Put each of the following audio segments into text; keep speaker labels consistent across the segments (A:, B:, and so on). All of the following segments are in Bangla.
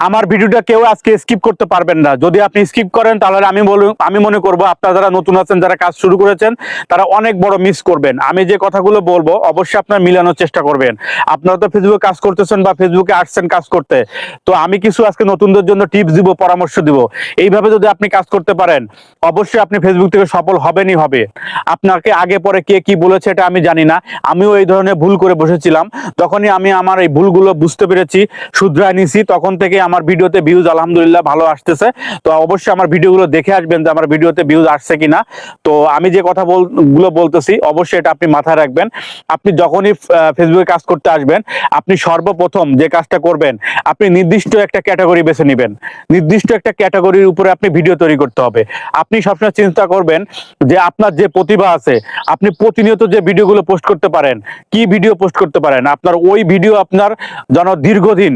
A: আমার ভিডিওটা কেউ আজকে স্কিপ করতে পারবেন না। যদি আপনি স্কিপ করেন, তাহলে আমি বলব আমি মনে করব আপনারা যারা নতুন আছেন, যারা কাজ শুরু করেছেন, তারা অনেক বড় মিস করবেন। আমি যে কথাগুলো বলব, অবশ্যই আপনারা মিলানোর চেষ্টা করবেন। আপনারা তো ফেসবুকে কাজ করতেছেন বা ফেসবুকে আসছেন কাজ করতে। তো আমি কিছু আজকে নতুনদের জন্য টিপস দিব, পরামর্শ দিব। এইভাবে যদি আপনি কাজ করতে পারেন, অবশ্যই আপনি ফেসবুক থেকে সফল হবেনই হবে। আপনাকে আগে পরে কে কি বলেছে, এটা আমি জানি না। আমিও এই ধরনের ভুল করে বসেছিলাম। তখনই আমি আমার এই ভুলগুলো বুঝতে পেরেছি, শুধরায় নিছি, তখন থেকে আমার ভিডিওতে ভিউজ আলহামদুলিল্লাহ ভালো আসতেছে। তো অবশ্যই আমার ভিডিওগুলো দেখে আসবেন যে আমার ভিডিওতে ভিউজ আসছে কিনা। তো আমি যে কথা গুলো বলতেছি, অবশ্যই এটা আপনি মাথায় রাখবেন। আপনি যখনই ফেসবুকে কাজ করতে আসবেন, আপনি সর্বপ্রথম যে কাজটা করবেন, আপনি নির্দিষ্ট একটা ক্যাটাগরি বেছে নেবেন। নির্দিষ্ট একটা ক্যাটাগরির উপরে আপনি ভিডিও তৈরি করতে হবে। আপনি সবসময় চিন্তা করবেন যে আপনার যে প্রতিভা আছে, আপনি প্রতিনিয়ত যে ভিডিওগুলো পোস্ট করতে পারেন, কি ভিডিও পোস্ট করতে পারেন, আপনার ওই ভিডিও আপনার যেন দীর্ঘদিন,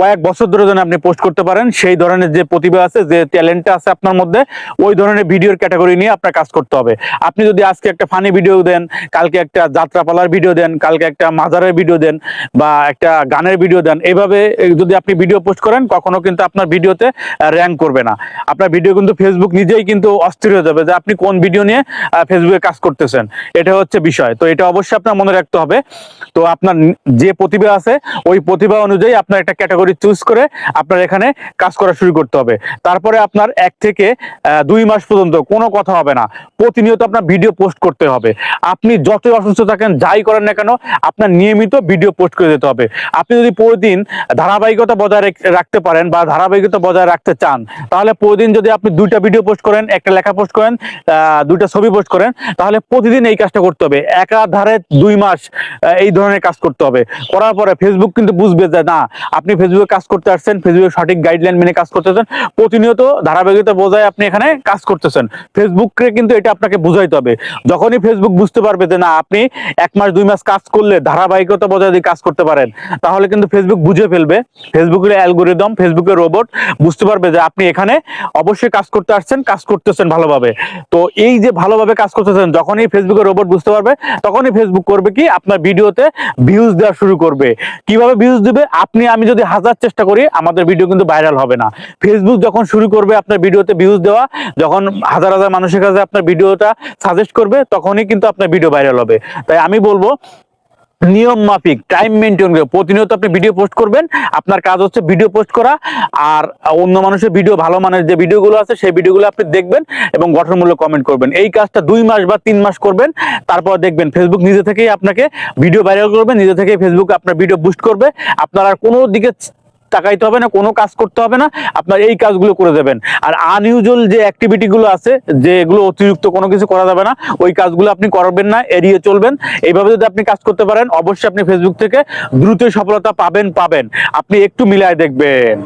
A: কয়েক বছর ধরে যেন আপনি পোস্ট করতে পারেন সেই ধরনের যে প্রতিভা আছে যে ট্যালেন্টটা আছে আপনার মধ্যে ওই ধরনের ভিডিওর ক্যাটাগরি নিয়ে আপনার কাজ করতে হবে। আপনি যদি আজকে একটা ফানি ভিডিও দেন কালকে একটা যাত্রাপালার ভিডিও দেন কালকে একটা মাজারের ভিডিও দেন বা একটা গানের ভিডিও দেন এইভাবে এ, যদি আপনি ভিডিও পোস্ট করেন কখনো কিন্তু আপনার ভিডিওতে র্যাঙ্ক করবে না। আপনার ভিডিও কিন্তু ফেসবুক নিজেই কিন্তু অস্থির হয়ে যাবে যে আপনি কোন ভিডিও নিয়ে ফেসবুকে কাজ করতেছেন। এটা হচ্ছে বিষয়। তো এটা অবশ্যই আপনার মনে রাখতে হবে। তো আপনার যে প্রতিভা আছে ওই প্রতিভা অনুযায়ী আপনার একটা ক্যাটাগরি চুজ করে আপনার এখানে কাজ করা শুরু করতে হবে। তারপরে আপনার এক থেকে দুই মাস পর্যন্ত কোনো কথা হবে না। প্রতিনিয়ত আপনার ভিডিও পোস্ট করতে হবে। আপনি যতই অসুস্থ থাকেন, যাই করেন না কেন, আপনার নিয়মিত ভিডিও পোস্ট করে যেতে হবে। আপনি যদি প্রতিদিন ধারাবাহিকতা বজায় রাখতে পারেন বা ধারাবাহিকতা বজায় রাখতে চান, তাহলে প্রতিদিন যদি আপনি দুইটা ভিডিও পোস্ট করেন, একটা লেখা পোস্ট করেন দুইটা ছবি পোস্ট করেন, তাহলে প্রতিদিন এই কাজটা করতে হবে। একাধারে দুই মাস এই ধরনের কাজ করতে হবে। করার পরে ফেসবুক কিন্তু বুঝবে যে না, আপনি ফেসবুকে কাজ করতে আসছেন ফেসবুকে সঠিক গাইডলাইন মেনে কাজ করতেছেন, প্রতিনিয়ত ধারাবাহিকতা বজায় আপনি এখানে কাজ করতেছেন। ফেসবুককে কিন্তু এটা আপনাকে বুঝাইতে হবে। যখনই ফেসবুক বুঝতে পারবে যে না, আপনি এক মাস, দুই মাস কাজ করলে ধারাবাহিকতা বজায় যদি কাজ করতে পারেন, তাহলে কিন্তু ফেসবুক বুঝে ফেলবে। ফেসবুকের অ্যালগোরিদম ফেসবুকের রোবট বুঝতে পারবে যে আপনি এখানে অবশ্যই কাজ করতে আসছেন, কাজ করতেছেন ভালোভাবে। তো এই যে ভালোভাবে কাজ করতেছেন, যখনই ফেসবুকের রোবট বুঝতে পারবে, তখনই ফেসবুক করবে কি? আপনার ভিডিওতে ভিউজ দেওয়া শুরু করবে। কীভাবে ভিউজ দিবে? আপনি, আমি যদি হাজার চেষ্টা করি আমাদের ভিডিও কিন্তু ভাইরাল হবে না। ফেসবুক যখন শুরু করবে আপনার ভিডিওতে ভিউজ দেওয়া, যখন হাজার হাজার মানুষের কাছে আপনার ভিডিওটা সাজেস্ট করবে, তখনই কিন্তু আপনার ভিডিও ভাইরাল হবে। তাই আমি বলব, নিয়ম মাফিক টাইম মেনটেন করে, প্রতিনিয়ত আপনি ভিডিও পোস্ট করবেন, আপনার কাজ হচ্ছে ভিডিও পোস্ট করা, আর অন্য মানুষের ভিডিও ভালো মানের যে ভিডিওগুলো আছে, সেই ভিডিওগুলো আপনি দেখবেন এবং গঠনমূলক কমেন্ট করবেন। এই কাজটা দুই মাস বা তিন মাস করবেন, তারপর দেখবেন ফেসবুক নিজে থেকেই আপনাকে ভিডিও ভাইরাল করবে, নিজে থেকেই ফেসবুক আপনার ভিডিও বুস্ট করবে। আপনার আর কোনো দিকে তাকাইতে হবে না, কোনো কাজ করতে হবে না, আপনার এই কাজগুলো করে দেবেন। আর আনইউজুয়াল যে অ্যাক্টিভিটিগুলো আছে, যেগুলো অতিরিক্ত কোনো কিছু করা যাবে না, ওই কাজগুলো আপনি করবেন না, এড়িয়ে চলবেন। এইভাবে যদি আপনি কাজ করতে পারেন, অবশ্যই আপনি ফেসবুক থেকে দ্রুত সফলতা পাবেন পাবেন। আপনি একটু মিলায় দেখবেন।